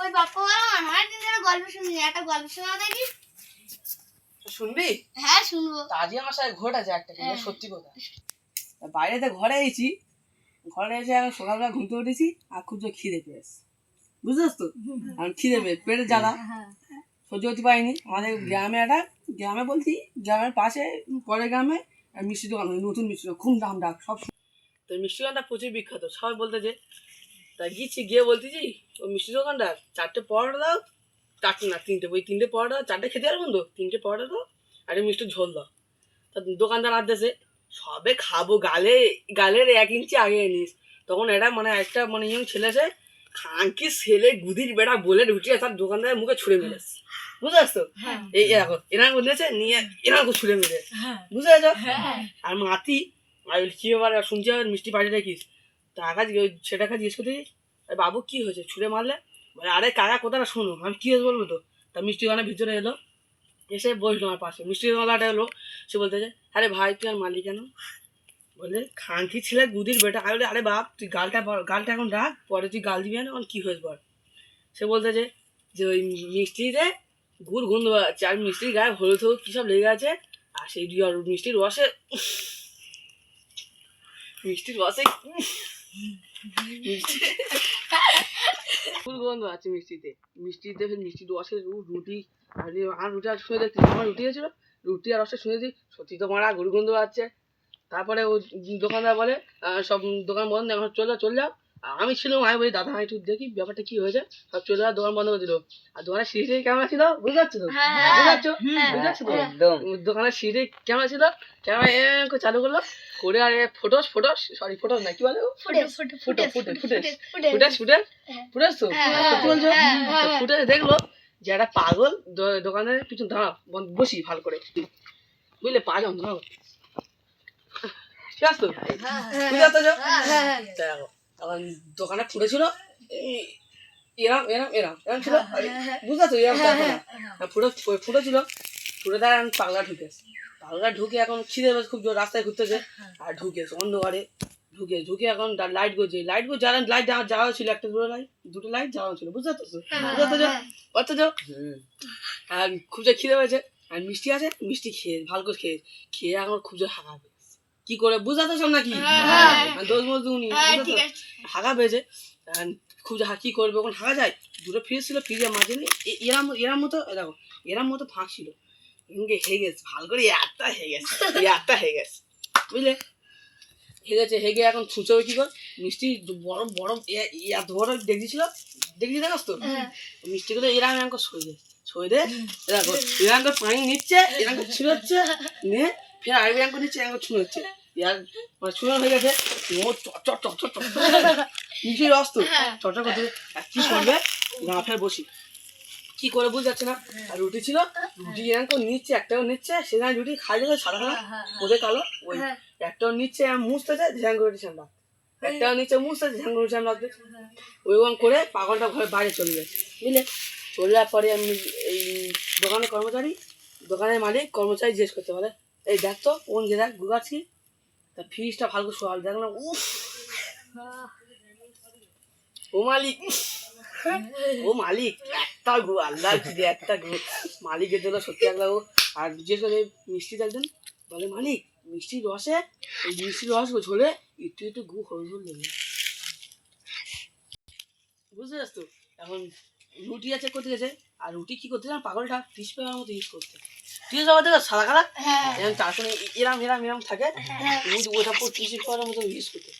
কই বাপ্পা বলো আমার দিন ধরে গল্প শুনি একটা গল্প শোনা দেখি। শুনবি? হ্যাঁ শুনব। আমার সাথে ঘটেছে একটা কিন্তু হ্যাঁ। সত্যি কথা। বাইরেতে ঘরে এসেছি ঘরে এসে আমি সকালবেলা ঘুমতে উঠেছি আর খুব জোর খিদে পেয়েছে। তো? আমি খিদে পেয়ে পেটে জ্বালা। হ্যাঁ সহ্য করতে পারিনি। আমাদের গ্রামে একটা গ্রামে বলছি গ্রামের পাশে পরের গ্রামে মিষ্টি দোকান নতুন মিষ্টি দোকান খুব দাম ডাক সব তো মিষ্টি দোকানটা প্রচুর বিখ্যাত। সবাই বলতেছে তা গিয়েছি গিয়ে বলতেছি ও মিষ্টি দোকানদার চারটে পরোটা দাও চারটে না তিনটে ওই তিনটে পরোটা দাও, চারটে খেতে পারবেন তো তিনটে পরোটা দাও আর মিষ্টি ঝোল দাও। তা দোকানদার আদেশে সবে খাব গালে গালের এক ইঞ্চি আগে নিস তখন এটা মানে একটা মানে ইয়ং ছেলে আছে খানকি ছেলে গুদির বেড়া বলে ঢুকিয়ে তার দোকানদারের মুখে ছুঁড়ে মেরেছে বুঝতে পারছ হ্যাঁ। এই দেখো এনার বলেছে নিয়ে এনার ছুঁড়ে মেরে বুঝতে পারছ? হ্যাঁ। আর মাতি আর কি ব্যাপার? শুনছি মিষ্টি পাঠিয়ে রাখিস তা কাজ সেটাকে জিজ্ঞেস করতে আরে বাবু, কি হয়েছে? ছুঁড়ে মারলে? বলে, আরে কাকা, কথাটা শোনো আমি কী হয়েছে বলব তো? তা মিষ্টি দোকানের ভিতরে এলো, এসে বসল আমার পাশে। মিষ্টি দোকানটা এলো, সে বলতেছে আরে ভাই, তুই আর মালি কেন? বলে, খানকি ছেলে, গুদির বেটা। আমি আরে বাপ, তুই গালটা গালটা এখন রাখ, পরে তুই গাল দিবি না কি হয়েছে বল? সে বলতেছে যে যে, ওই মিষ্টিতে গুড় গন্ধ আছে আর মিষ্টির গায়ে হলুদ হলুদ কী সব লেগে আছে? আর সেই মিষ্টির রসে মিষ্টির রসে ফুল গন্ধ আছে মিষ্টিতে। মিষ্টিতে মিষ্টি রসে রুটি, আর আমার রুটি আর শুনে দেখছি আমার রুটি আছে রুটি আর রসে শুনেছি, সত্যি তো মারা গরু গন্ধ আছে তারপরে ও দোকানদার বলে সব দোকান বন্ধ, এখন চলে যাও চলে যাও। আমি ছিলাম আমি বলি দাদা একটু দেখি ব্যাপারটা কি হয়েছে সব চলে যাওয়া দোকান বন্ধ করে দিল আর দোকানের সিঁড়ি কেমন ছিল বুঝতে পারছ তো হ্যাঁ, বুঝতে পারছ হ্যাঁ, তো দোকানের সিঁড়ি ক্যামেরা ছিল ক্যামেরা এ করে চালু করল করে আর ফটোস ফটোস সরি ফটোস না কি বলে ফুটে ফুটে ফুটে ফুটে ফুটে ফুটে ফুটে হ্যাঁ। তো হ্যাঁ, হ্যাঁ, হ্যাঁ, দেখল যে একটা পাগল দোকানের পিছন দাঁড়া বন- বসি ভালো করে বুঝলে পা যখন ঠিক আছে তো বুঝতে পারছ হ্যাঁ তখন দোকানে ফুটেছিল এরম এরম এরম এরম ছিল বুঝতে পারছ এরম দেখো না আর ফুটো ফুটো ছিল ফুটো দ্বারা আমি পাগলা ঢুকেছে পাগলা ঢুকে এখন খিদে পেয়েছে খুব জোর রাস্তায় ঘুরতেছে আর ঢুকেছে অন্ধকারে। ঢুকে ঢুকে এখন লাইট গেছে লাইট গো যারা লাইট যাওয়া ছিল একটা দুটো লাইট দুটো লাইট যাওয়া ছিল বুঝতে পারছ বুঝতে পারছ হুম। আর খুব জোর খিদে পেয়েছে আর মিষ্টি আছে মিষ্টি খেয়ে ভালো করে খেয়ে খেয়ে এখন খুব জোর হাঁকা পেয়েছে কি করে বুঝাতে পারছ নাকি? হ্যাঁ। আর দোষ মোষ দুনি হ্যাঁ? আছে। হাঁকা পেয়েছে আর খুব কি করবে ওখানে হাঁকা যায়। দুটো ফ্রিজ ছিল ফ্রিজের মাঝে নিয়ে এ- এরাম এরাম মতো দেখো এরাম মতো ফাঁক ছিল এমনকি হেগেছে ভালো করে বুঝলে? হেগে এখন ছুঁচো কি কর মিষ্টি বড় বড় এত বড় দেখছি ছিল দেখছি দেখোস তো? হ্যাঁ। মিষ্টিগুলো এরাম এরকম সই দে সই দে দেখো এরকম পানি নিচ্ছে এরকম করে নিয়ে ফের এরকম নিচ্ছে এরকম করে ছুঁড়ছে মানে ছুঁড়ো হয়ে গেছে ও চট চট চট চট মিষ্টি রস তো চটচট করতে কি করবে? না বসি। কি করে বুঝতে যাচ্ছে না। আর রুটি ছিল রুটি এরকম নিচ্ছে একটাও নিচ্ছে সেখানে রুটি খাই যাবে সাদা সাদা ওদের কালো ওই হ্যাঁ। একটাও নিচ্ছে মুছতে যায় করে একটাও নিচ্ছে মুছতে করে ওইরকম পাগলটা ঘরে বাইরে চলে গেছে বুঝলে? চলে যাওয়ার পরে আমি এই দোকানের কর্মচারী দোকানের মালিক কর্মচারী জিজ্ঞেস করতে পারে এই দেখ তো কোন দেখ গুগাচ্ছি তা ফ্রিজটা ভালো করে শোয়াল দেখ না উফ! ও মালিক! ও মালিক, একটা গু আল্লাহ কি একটা গু মালিকের জন্য সত্যি এক লাগো আর জিজ্ঞেস করে মিষ্টি দেখবেন বলে, মালিক মিষ্টির রসে এই মিষ্টির রস ঝোলে, একটু একটু গু হলুদ হলুদ লেগে বুঝতে পারছ এখন রুটি আছে করতে গেছে আর রুটি কি করতে পাগলটা টিস পেপার মতো ইউজ করতে টিস পেপার দেখো সাদা হ্যাঁ এরকম তার সঙ্গে এরাম এরাম এরাম থাকে ওটা পুরো টিস মতো ইউজ করতে